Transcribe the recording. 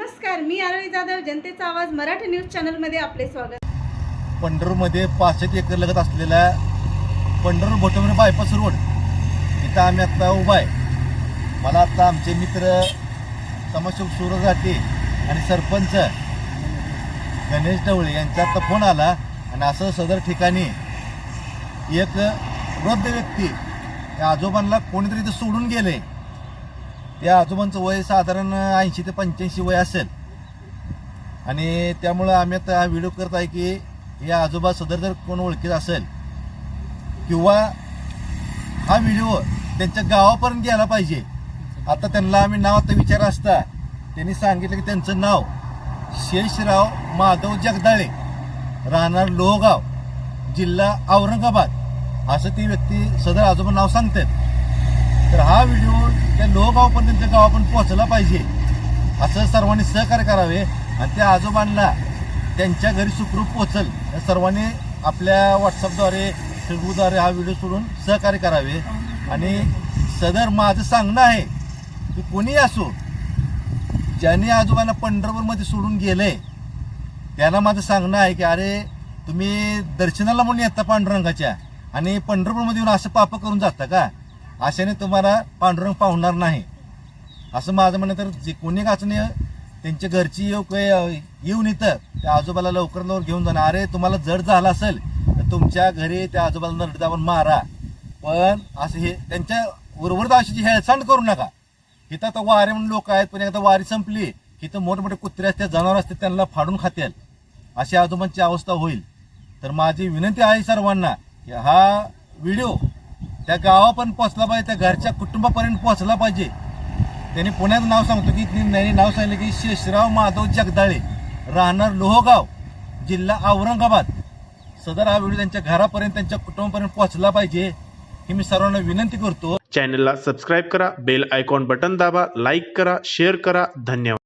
नमस्कार मी आरोही जाधव जनतेचा आवाज मराठी न्यूज चॅनलमध्ये आपले स्वागत. पंढरपूरमध्ये पाचशे एकर लगत असलेल्या पंढरपूर भोटवणे बायपास रोड इथं आम्ही आता उभा आहे. मला आता आमचे मित्र समाजसेवक सूरज घाटे आणि सरपंच गणेश ढवळे यांचा आता फोन आला आणि असं सदर ठिकाणी एक वृद्ध व्यक्ती त्या आजोबांना कोणीतरी इथं सोडून गेले. त्या आजोबांचं वय साधारण ऐंशी ते पंच्याऐंशी वय असेल. आणि त्यामुळं आम्ही आता हा व्हिडिओ करत आहे की या आजोबा सदर जर कोण ओळखीत असेल किंवा हा व्हिडिओ त्यांच्या गावापर्यंत गेला पाहिजे आता त्यांना आम्ही नाव आता विचार असता त्यांनी सांगितलं की त्यांचं नाव शेषराव माधव जगदाळे राहणार लोहगाव जिल्हा औरंगाबाद असं ती व्यक्ती सदर आजोबा नाव सांगतात. तर हा व्हिडिओ त्या लोहगावपर्यंत त्यांच्या गावापर्यंत पोहोचला पाहिजे. असं सर्वांनी सहकार्य करावे आणि त्या आजोबांना त्यांच्या घरी सुखरूप पोचल या सर्वांनी आपल्या व्हॉट्सअपद्वारे फेसबुकद्वारे हा व्हिडिओ सोडून सहकार्य करावे. आणि सदर माझं सांगणं आहे की कोणी असो ज्याने आजोबांना पंढरपूरमध्ये सोडून गेले त्यांना माझं सांगणं आहे की अरे तुम्ही दर्शनाला म्हणून येता पांडुरंगाच्या आणि पंढरपूरमध्ये येऊन असं पाप करून जाता का? आशेने तुम्हाला पांडुरंग पाहुणार नाही. असं माझं म्हणणं तर जे कोणी काचने त्यांच्या घरची येऊ येऊन इथं त्या आजोबाला लवकर लवकर घेऊन जाणार अरे तुम्हाला जड झाला असेल तर तुमच्या घरी त्या आजोबाला नरड दाबून मारा. पण असं हे त्यांच्या उर्वरित आयुष्याची हेळसांड करू नका. इथं आता वारे म्हणून लोक आहेत पण एकदा वारी संपली इथं मोठमोठे कुत्रे असतात जनावर असतात त्यांना फाडून खातील. अशी आजोबांची अवस्था होईल. तर माझी विनंती आहे सर्वांना की हा व्हिडिओ त्या गावापर्यंत पोहोचला पाहिजे त्या घरच्या कुटुंबापर्यंत पोहोचला पाहिजे. त्यांनी पुण्यात नाव सांगतो की त्यांनी नाव सांगितलं की शेषराव माधव जगदाळे राहणार लोहगाव जिल्हा औरंगाबाद. सदर हा व्हिडिओ त्यांच्या घरापर्यंत त्यांच्या कुटुंबापर्यंत पोहोचला पाहिजे ही मी सर्वांना विनंती करतो. चॅनलला सबस्क्राईब करा बेल आयकॉन बटन दाबा लाईक करा शेअर करा. धन्यवाद.